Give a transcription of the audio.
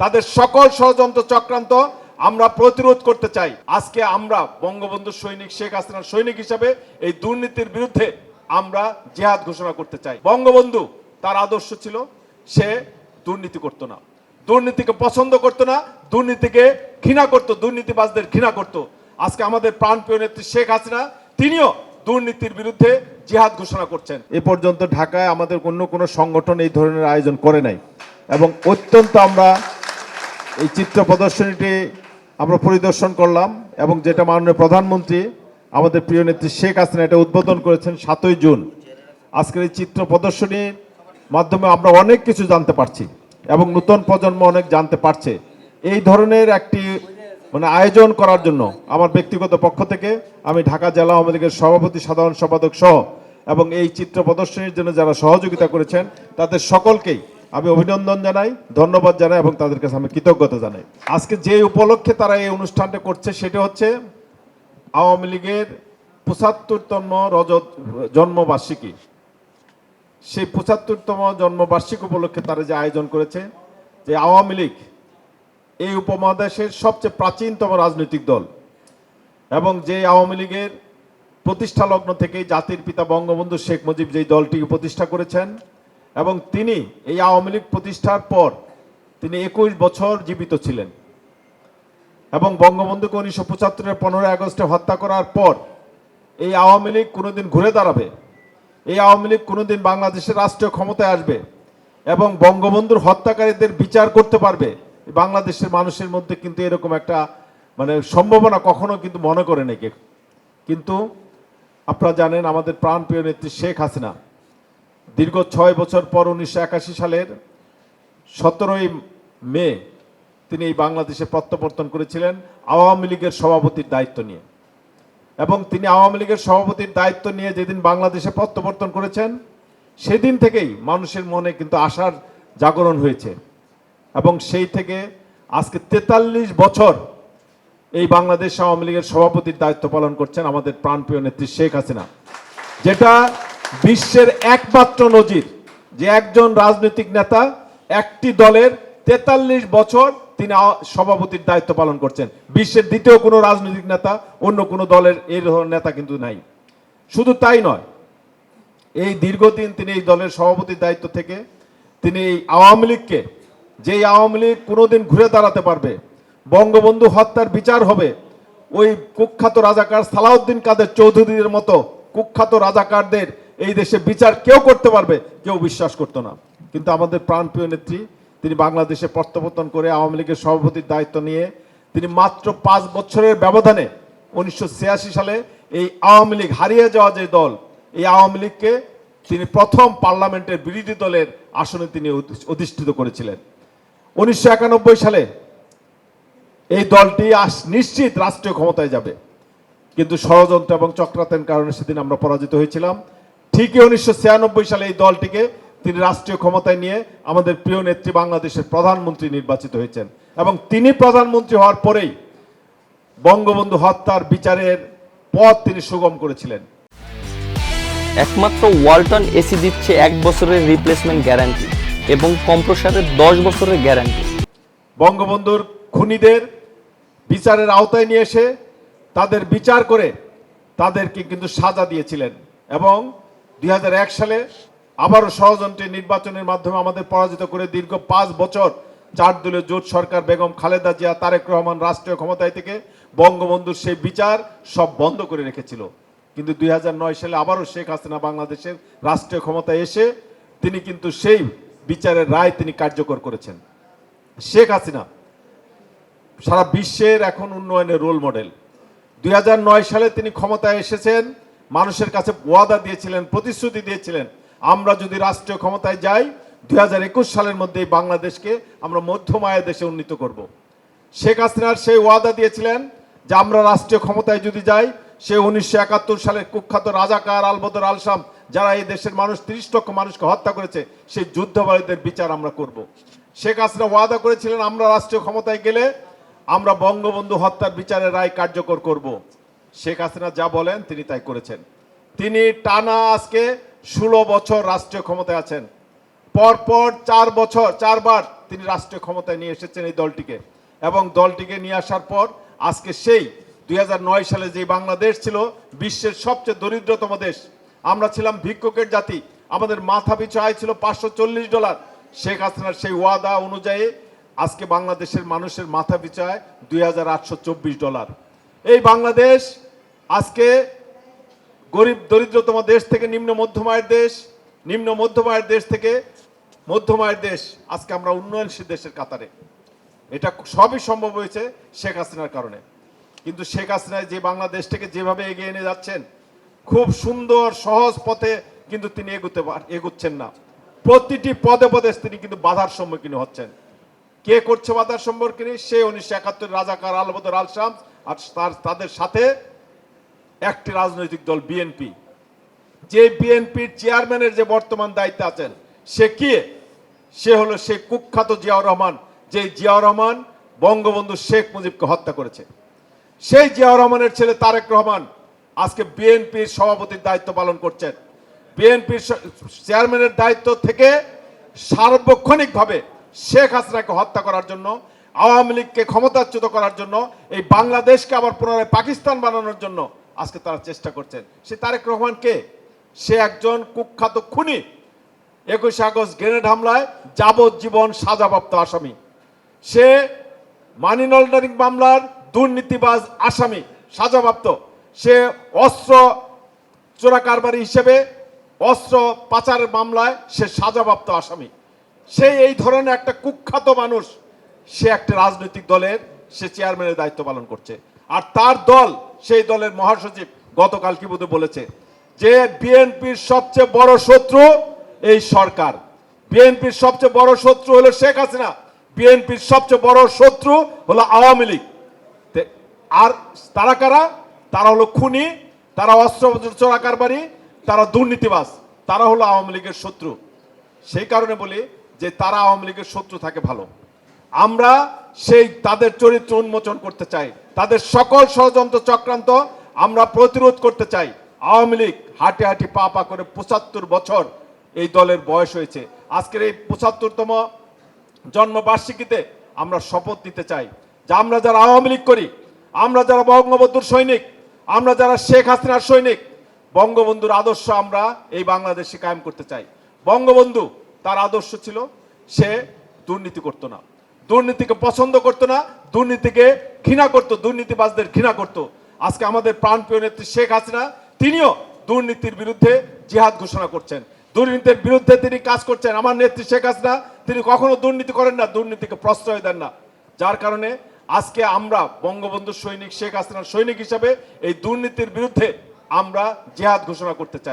তাদের সকল ষড়যন্ত্র চক্রান্ত আমরা প্রতিরোধ করতে চাই। আজকে আমরা বঙ্গবন্ধু সৈনিক শেখ হাসিনার সৈনিক হিসাবে এই দুর্নীতির বিরুদ্ধে আমরা জেহাদ ঘোষণা করতে চাই। বঙ্গবন্ধু তার আদর্শ ছিল, সে দুর্নীতি করত না। দুর্নীতিকে পছন্দ করত না, দুর্নীতিকে ঘৃণা করত, দুর্নীতিবাজদের ঘৃণা করত। আজকে আমাদের প্রাণপ্রিয় নেত্রী শেখ হাসিনা, তিনিও দুর্নীতির বিরুদ্ধে জিহাদ ঘোষণা করছেন। এ পর্যন্ত ঢাকায় আমাদের অন্য কোনো সংগঠন এই ধরনের আয়োজন করে নাই। এবং অত্যন্ত আমরা এই চিত্র প্রদর্শনীটি আমরা পরিদর্শন করলাম এবং যেটা মাননীয় প্রধানমন্ত্রী, আমাদের প্রিয় নেত্রী শেখ হাসিনা এটা উদ্বোধন করেছেন সাতই জুন। আজকের এই চিত্র প্রদর্শনীর মাধ্যমে আমরা অনেক কিছু জানতে পারছি এবং নতুন প্রজন্ম অনেক জানতে পারছে। এই ধরনের একটি মানে আয়োজন করার জন্য আমার ব্যক্তিগত পক্ষ থেকে আমি ঢাকা জেলা আওয়ামী লীগের সভাপতি, সাধারণ সম্পাদক সহ এবং এই চিত্র প্রদর্শনীর জন্য যারা সহযোগিতা করেছেন, তাদের সকলকেই আমি অভিনন্দন জানাই, ধন্যবাদ জানাই এবং তাদের কাছে আমি কৃতজ্ঞতা জানাই। আজকে যে উপলক্ষে তারা এই অনুষ্ঠানটা করছে, সেটা হচ্ছে আওয়ামী লীগের পঁচাত্তরতম রজত, জন্মবার্ষিকী। সেই পঁচাত্তরতম জন্মবার্ষিক উপলক্ষে তারা যে আয়োজন করেছে, যে আওয়ামী লীগ এই উপমহাদেশের সবচেয়ে প্রাচীনতম রাজনৈতিক দল এবং যে আওয়ামী লীগের প্রতিষ্ঠা লগ্ন থেকেই জাতির পিতা বঙ্গবন্ধু শেখ মুজিব যেই দলটিকে প্রতিষ্ঠা করেছেন এবং তিনি এই আওয়ামী লীগ প্রতিষ্ঠার পর তিনি একুশ বছর জীবিত ছিলেন। এবং বঙ্গবন্ধুকে উনিশশো পঁচাত্তরের পনেরোই আগস্টে হত্যা করার পর এই আওয়ামী লীগ কোনোদিন ঘুরে দাঁড়াবে, এই আওয়ামী লীগ কোনোদিন বাংলাদেশের রাষ্ট্রীয় ক্ষমতায় আসবে এবং বঙ্গবন্ধুর হত্যাকারীদের বিচার করতে পারবে, বাংলাদেশের মানুষের মধ্যে কিন্তু এরকম একটা মানে সম্ভাবনা কখনো কিন্তু মনে করে নাকি কিন্তু আপনারা জানেন আমাদের প্রাণপ্রিয় নেত্রী শেখ হাসিনা দীর্ঘ ছয় বছর পর উনিশশো একাশি সালের সতেরোই মে তিনি এই বাংলাদেশে প্রত্যাবর্তন করেছিলেন আওয়ামী লীগের সভাপতির দায়িত্ব নিয়ে। এবং তিনি আওয়ামী লীগের সভাপতির দায়িত্ব নিয়ে যেদিন বাংলাদেশে প্রত্যাবর্তন করেছেন, সেদিন থেকেই মানুষের মনে কিন্তু আশার জাগরণ হয়েছে। এবং সেই থেকে আজকে তেতাল্লিশ বছর এই বাংলাদেশ আওয়ামী লীগের সভাপতির দায়িত্ব পালন করছেন আমাদের প্রাণপ্রিয় নেত্রী শেখ হাসিনা, যেটা বিশ্বের একমাত্র নজির যে একজন রাজনৈতিক নেতা একটি দলের তেতাল্লিশ বছর তিনি সভাপতির দায়িত্ব পালন করছেন। বিশ্বের দ্বিতীয় কোনো রাজনৈতিক নেতা, অন্য কোনো দলের এই ধরনের নেতা কিন্তু নাই। শুধু তাই নয়, এই দীর্ঘদিন তিনি এই দলের সভাপতির দায়িত্ব থেকে তিনি এই আওয়ামী লীগকে, যেই আওয়ামী লীগ কোনোদিন ঘুরে দাঁড়াতে পারবে, বঙ্গবন্ধু হত্যার বিচার হবে, ওই কুখ্যাত রাজাকার সালাউদ্দিন কাদের চৌধুরীর মতো কুখ্যাত রাজাকারদের এই দেশে বিচার কেউ করতে পারবে, কেউ বিশ্বাস করতো না। কিন্তু আমাদের প্রাণপ্রিয় নেত্রী, তিনি বাংলাদেশে প্রত্যাবর্তন করে আওয়ামী লীগের সভাপতির দায়িত্ব নিয়ে তিনি মাত্র পাঁচ বছরের ব্যবধানে উনিশশো ছিয়াশি সালে এই আওয়ামী লীগ হারিয়ে যাওয়া যে দল, এই আওয়ামী লীগকে তিনি প্রথম পার্লামেন্টের বিরোধী দলের আসনে তিনি অধিষ্ঠিত করেছিলেন। উনিশশো একানব্বই সালে এই দলটি নিশ্চিত রাষ্ট্রীয় ক্ষমতায় যাবে। কিন্তু ষড়যন্ত্র এবং চক্রাতের কারণে সেদিন আমরা পরাজিত হয়েছিলাম। ঠিকই উনিশশো ছিয়ানব্বই সালে এই দলটিকে তিনি রাষ্ট্রীয় ক্ষমতায় নিয়ে আমাদের প্রিয় নেত্রী বাংলাদেশের প্রধানমন্ত্রী নির্বাচিত হয়েছেন। এবং তিনি প্রধানমন্ত্রী হওয়ার পরেই বঙ্গবন্ধু হত্যার বিচারের পথ তিনি সুগম করেছিলেন। একমাত্র ওয়ালটন এসি দিচ্ছে এক বছরের রিপ্লেসমেন্ট গ্যারান্টি এবং কম্প্রসারের দশ বছরের গ্যারান্টি বঙ্গবন্ধুর খুনিদের বিচারের আওতায় নিয়ে এসে তাদের বিচার করে তাদেরকে কিন্তু সাজা দিয়েছিলেন। এবং দুই হাজার এক সালে আবারও ষড়যন্ত্রের নির্বাচনের মাধ্যমে আমাদের পরাজিত করে দীর্ঘ পাঁচ বছর চার দলীয় জোট সরকার বেগম খালেদা জিয়া, তারেক রহমান রাষ্ট্রীয় ক্ষমতায় থেকে বঙ্গবন্ধুর সেই বিচার সব বন্ধ করে রেখেছিল। কিন্তু দুই নয় সালে আবারও শেখ হাসিনা বাংলাদেশের রাষ্ট্রীয় ক্ষমতায় এসে তিনি কিন্তু সেই বিচারের রায় তিনি কার্যকর করেছেন। শেখ হাসিনা সারা বিশ্বের এখন উন্নয়নের রোল মডেল দুই হাজার নয় সালে তিনি ক্ষমতায় এসেছেন মানুষের কাছে ওয়াদা দিয়েছিলেন, প্রতিশ্রুতি দিয়েছিলেন, আমরা যদি রাষ্ট্রীয় ক্ষমতায় যাই, দুই হাজার একুশ সালের মধ্যে এই বাংলাদেশকে আমরা মধ্যম আয়ের দেশে উন্নীত করব। শেখ হাসিনার সেই ওয়াদা দিয়েছিলেন যে আমরা রাষ্ট্রীয় ক্ষমতায় যদি যাই, সে উনিশশো একাত্তর সালের কুখ্যাত রাজাকার আলবদর আলসাম, যারা এই দেশের মানুষ, তিরিশ লক্ষ মানুষকে হত্যা করেছে, সেই যুদ্ধবাদীদের বিচার আমরা করব। শেখ হাসিনা ওয়াদা করেছিলেন, আমরা রাষ্ট্রীয় ক্ষমতায় গেলে আমরা বঙ্গবন্ধু হত্যার বিচারের রায় কার্যকর করব শেখ হাসিনা যা বলেন তিনি তাই করেছেন। তিনি টানা আজকে ষোলো বছর রাষ্ট্রীয় ক্ষমতায় আছেন। পরপর চার বছর, চারবার তিনি রাষ্ট্রীয় ক্ষমতায় নিয়ে এসেছেন এই দলটিকে। এবং দলটিকে নিয়ে আসার পর আজকে সেই দুই হাজার নয় সালে যে বাংলাদেশ ছিল, বিশ্বের সবচেয়ে দরিদ্রতম দেশ। আমরা ছিলাম ভিক্ষুকের জাতি। আমাদের মাথা পিছু আয় ছিল পাঁচশো চল্লিশ ডলার। শেখ হাসিনার সেই ওয়াদা অনুযায়ী আজকে বাংলাদেশের মানুষের মাথা পিছু আয় দুই হাজার আটশো চব্বিশ ডলার। এই বাংলাদেশ আজকে গরিব দরিদ্রতম দেশ থেকে নিম্ন মধ্যম আয়ের দেশ, নিম্ন মধ্যম আয়ের দেশ থেকে মধ্যম আয়ের দেশ, আজকে আমরা উন্নয়নশীল দেশের কাতারে। এটা সবই সম্ভব হয়েছে শেখ হাসিনার কারণে। কিন্তু শেখ হাসিনা যে বাংলাদেশ থেকে যেভাবে এগিয়ে নিয়ে যাচ্ছেন, খুব সুন্দর, সহজ পথে কিন্তু তিনি এগোতে এগোচ্ছেন না। প্রতিটি পদে পদে তিনি কিন্তু বাধার সম্মুখীন হচ্ছেন। কে করছে বাধার সম্মুখীন? সে উনিশশো একাত্তর রাজাকার আলবদর আলসাম আর তার, তাদের সাথে একটি রাজনৈতিক দল বিএনপি যে বিএনপির চেয়ারম্যানের যে বর্তমান দায়িত্বে আছেন, সে কি? সে হলো সে কুখ্যাত জিয়াউর রহমান যে জিয়াউর রহমান বঙ্গবন্ধু শেখ মুজিবকে হত্যা করেছে। সেই জিয়াউর রহমানের ছেলে তারেক রহমান আজকে বিএনপির সভাপতির দায়িত্ব পালন করছেন। বিএনপির চেয়ারম্যানের দায়িত্ব থেকে সার্বক্ষণিকভাবে শেখ হাসিনাকে হত্যা করার জন্য, আওয়ামী লীগকে ক্ষমতাচ্যুত করার জন্য, এই বাংলাদেশকে আবার পুনরায় পাকিস্তান বানানোর জন্য আজকে তারা চেষ্টা করছেন। সে তারেক রহমান কে সে একজন কুখ্যাত খুনি। একুশে আগস্ট গ্রেনেড হামলায় যাবজ্জীবন সাজাপ্রাপ্ত আসামি। সে মানি লন্ডারিং মামলার দুর্নীতিবাজ আসামি, সাজাপ্রাপ্ত। সে অস্ত্র চোরা কারবারি হিসেবে অস্ত্র পাচারের মামলায় সে সাজাপ্রাপ্ত আসামি। সে এই ধরনের একটা কুখ্যাত মানুষ, সে একটা রাজনৈতিক দলের, সে চেয়ারম্যানের দায়িত্ব পালন করছে। আর তার দল, সেই দলের মহাসচিব গতকাল কি বোধহয় বলেছে? যে বিএনপির সবচেয়ে বড় শত্রু এই সরকার। বিএনপির সবচেয়ে বড় শত্রু হলো শেখ হাসিনা। বিএনপির সবচেয়ে বড় শত্রু হলো আওয়ামী লীগ। আর তারা কারা? তারা হলো খুনি, তারা অস্ত্র চোরা কারবারি তারা দুর্নীতিবাস তারা হলো আওয়ামী লীগের শত্রু। সেই কারণে বলি যে তারা আওয়ামী লীগের শত্রু থাকে ভালো। আমরা সেই তাদের চরিত্র উন্মোচন করতে চাই। তাদের সকল ষড়যন্ত্র চক্রান্ত আমরা প্রতিরোধ করতে চাই। আওয়ামী লীগ হাঁটি হাঁটি পা পা করে পঁচাত্তর বছর এই দলের বয়স হয়েছে। আজকের এই পঁচাত্তরতম জন্মবার্ষিকীতে আমরা শপথ নিতে চাই যে আমরা যারা আওয়ামী লীগ করি, আমরা যারা বঙ্গবন্ধুর সৈনিক, আমরা যারা শেখ হাসিনার সৈনিক, বঙ্গবন্ধুর আদর্শ আমরা এই বাংলাদেশে কায়েম করতে চাই। বঙ্গবন্ধু তার আদর্শ ছিল, সে দুর্নীতি করতো না। দুর্নীতিকে পছন্দ করতো না, দুর্নীতিকে ঘৃণা করতো, দুর্নীতিবাজদের ঘৃণা করতো। আজকে আমাদের প্রাণপ্রিয় নেত্রী শেখ হাসিনা, তিনিও দুর্নীতির বিরুদ্ধে জিহাদ ঘোষণা করছেন। দুর্নীতির বিরুদ্ধে তিনি কাজ করছেন। আমার নেত্রী শেখ হাসিনা, তিনি কখনো দুর্নীতি করেন না, দুর্নীতিকে প্রশ্রয় দেন না। যার কারণে আজকে আমরা বঙ্গবন্ধু সৈনিক শেখ হাসিনার সৈনিক হিসাবে এই দুর্নীতির বিরুদ্ধে আমরা জেহাদ ঘোষণা করতে চাই।